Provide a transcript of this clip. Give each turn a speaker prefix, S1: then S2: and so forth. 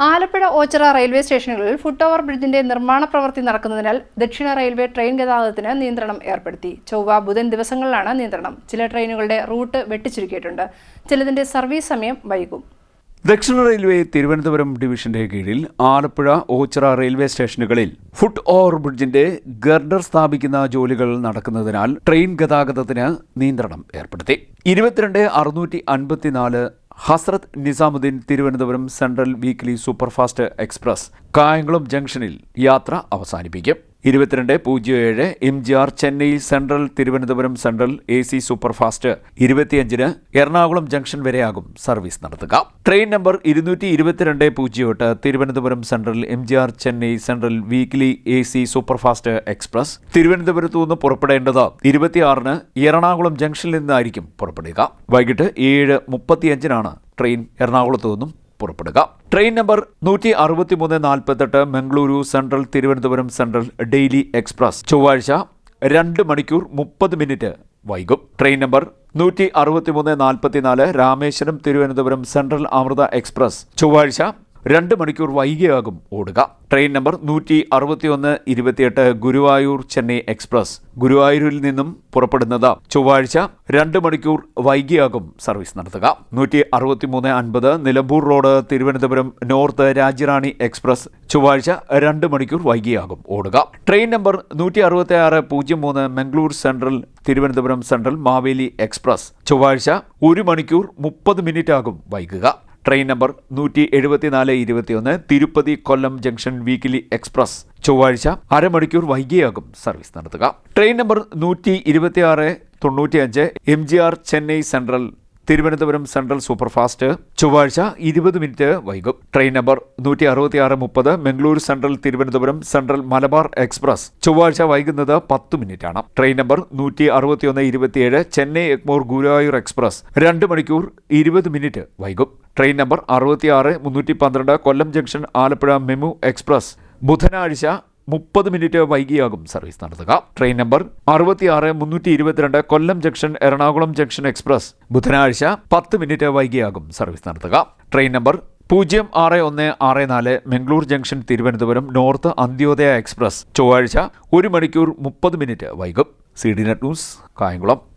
S1: Alappuzha Ochira railway സ്റ്റേഷനുകളിൽ foot over ബ്രിഡ്ജിന്റെ നിർമ്മാണ പ്രവൃത്തി നടക്കുന്നതിനാൽ ദക്ഷിണ റെയിൽവേ ട്രെയിൻ ഗതാഗതത്തിന് നിയന്ത്രണം ഏർപ്പെടുത്തി. ചൊവ്വ ബുധൻ ദിവസങ്ങളിലാണ് നിയന്ത്രണം. ചില ട്രെയിനുകളുടെ റൂട്ട് വെട്ടിച്ചുരുക്കിയിട്ടുണ്ട്. ചിലതിന്റെ സർവീസ് സമയം വൈകും.
S2: ദക്ഷിണ റെയിൽവേ തിരുവനന്തപുരം ഡിവിഷന്റെ കീഴിൽ ആലപ്പുഴ ഓച്ചിറ റെയിൽവേ സ്റ്റേഷനുകളിൽ ഫുട് ഓവർ ബ്രിഡ്ജിന്റെ ഗർഡർ സ്ഥാപിക്കുന്ന ജോലികൾ നടക്കുന്നതിനാൽ ട്രെയിൻ ഗതാഗതത്തിന് നിയന്ത്രണം ഏർപ്പെടുത്തി. ഇരുപത്തിരണ്ട് അറുന്നൂറ്റി അൻപത്തിനാല് Hazrat Nizamuddin Thiruvananthapuram central weekly superfast express Kayamkulam ജംഗ്ഷനിൽ യാത്ര അവസാനിപ്പിക്കും. ഇരുപത്തിരണ്ട് പൂജ്യം ഏഴ് M G R Chennai central Thiruvananthapuram central A C superfast ഇരുപത്തിയഞ്ചിന് എറണാകുളം ജംഗ്ഷൻ വരെയാകും സർവീസ് നടത്തുക. ട്രെയിൻ നമ്പർ ഇരുന്നൂറ്റി ഇരുപത്തിരണ്ട് പൂജ്യം എട്ട് Thiruvananthapuram central M G R Chennai central weekly A C superfast express. തിരുവനന്തപുരത്തു നിന്ന് പുറപ്പെടേണ്ടത് ഇരുപത്തിയാറിന് എറണാകുളം ജംഗ്ഷനിൽ നിന്നായിരിക്കും പുറപ്പെടുക. വൈകിട്ട് ഏഴ് മുപ്പത്തിയഞ്ചിനാണ് ട്രെയിൻ എറണാകുളത്തു നിന്നും പുറപ്പെടുക. ട്രെയിൻ നമ്പർ നൂറ്റി അറുപത്തിമൂന്ന് നാൽപ്പത്തെട്ട് Mangaluru central Thiruvananthapuram central daily express. ചൊവ്വാഴ്ച രണ്ട് മണിക്കൂർ മുപ്പത് മിനിറ്റ് വൈകും. ട്രെയിൻ നമ്പർ നൂറ്റി അറുപത്തിമൂന്ന് നാൽപ്പത്തിനാല് രാമേശ്വരം തിരുവനന്തപുരം സെൻട്രൽ അമൃത എക്സ്പ്രസ്. ചൊവ്വാഴ്ച രണ്ട് മണിക്കൂർ വൈകിയാകും ഓടുക. ട്രെയിൻ നമ്പർ നൂറ്റി അറുപത്തിയൊന്ന് ഇരുപത്തിയെട്ട് ഗുരുവായൂർ ചെന്നൈ എക്സ്പ്രസ്. ഗുരുവായൂരിൽ നിന്നും പുറപ്പെടുന്നത് ചൊവ്വാഴ്ച രണ്ട് മണിക്കൂർ വൈകിയാകും സർവീസ് നടത്തുക. നൂറ്റി അറുപത്തിമൂന്ന് അൻപത് Nilambur road Thiruvananthapuram north Rajyarani express. ചൊവ്വാഴ്ച രണ്ട് മണിക്കൂർ വൈകിയാകും ഓടുക. ട്രെയിൻ നമ്പർ നൂറ്റി അറുപത്തി ആറ് പൂജ്യം മൂന്ന് Mangalore central Thiruvananthapuram central Maveli express. ചൊവ്വാഴ്ച ഒരു മണിക്കൂർ മുപ്പത് മിനിറ്റ് ആകും വൈകുക. ട്രെയിൻ നമ്പർ നൂറ്റി എഴുപത്തിനാല് ഇരുപത്തിയൊന്ന് Tirupati Kollam junction weekly express. ചൊവ്വാഴ്ച അരമണിക്കൂർ വൈകിയാകും സർവീസ് നടത്തുക. ട്രെയിൻ നമ്പർ നൂറ്റി ഇരുപത്തിയാറ് തൊണ്ണൂറ്റിയഞ്ച് M G R Chennai central Thiruvananthapuram central superfast ചൊവ്വാഴ്ച ഇരുപത് മിനിറ്റ് വൈകും. ട്രെയിൻ നമ്പർ നൂറ്റി അറുപത്തിയാറ് മുപ്പത് Mangaluru central Thiruvananthapuram central Malabar express. ചൊവ്വാഴ്ച വൈകുന്നത് പത്ത് മിനിറ്റാണ്. ട്രെയിൻ നമ്പർ നൂറ്റി അറുപത്തിയൊന്ന് ഇരുപത്തിയേഴ് ചെന്നൈ എഗ്മോർ ഗുരുവായൂർ എക്സ്പ്രസ്. രണ്ട് മണിക്കൂർ ഇരുപത് മിനിറ്റ് വൈകും. ട്രെയിൻ നമ്പർ അറുപത്തിയാറ് മുന്നൂറ്റി പന്ത്രണ്ട് Kollam junction Alappuzha MEMU express. ബുധനാഴ്ച മുപ്പത് മിനിറ്റ് വൈകിയാകും സർവീസ് നടത്തുക. ട്രെയിൻ നമ്പർ അറുപത്തിയാറ് മുന്നൂറ്റി ഇരുപത്തിരണ്ട് Kollam junction Ernakulam junction express. ബുധനാഴ്ച പത്ത് മിനിറ്റ് വൈകിയാകും സർവീസ് നടത്തുക. ട്രെയിൻ നമ്പർ പൂജ്യം ആറ് ഒന്ന് ആറ് നാല് Mangalore junction Thiruvananthapuram north Antyodaya express. ചൊവ്വാഴ്ച ഒരു മണിക്കൂർ മുപ്പത് മിനിറ്റ് വൈകും. C D net news Kayamkulam.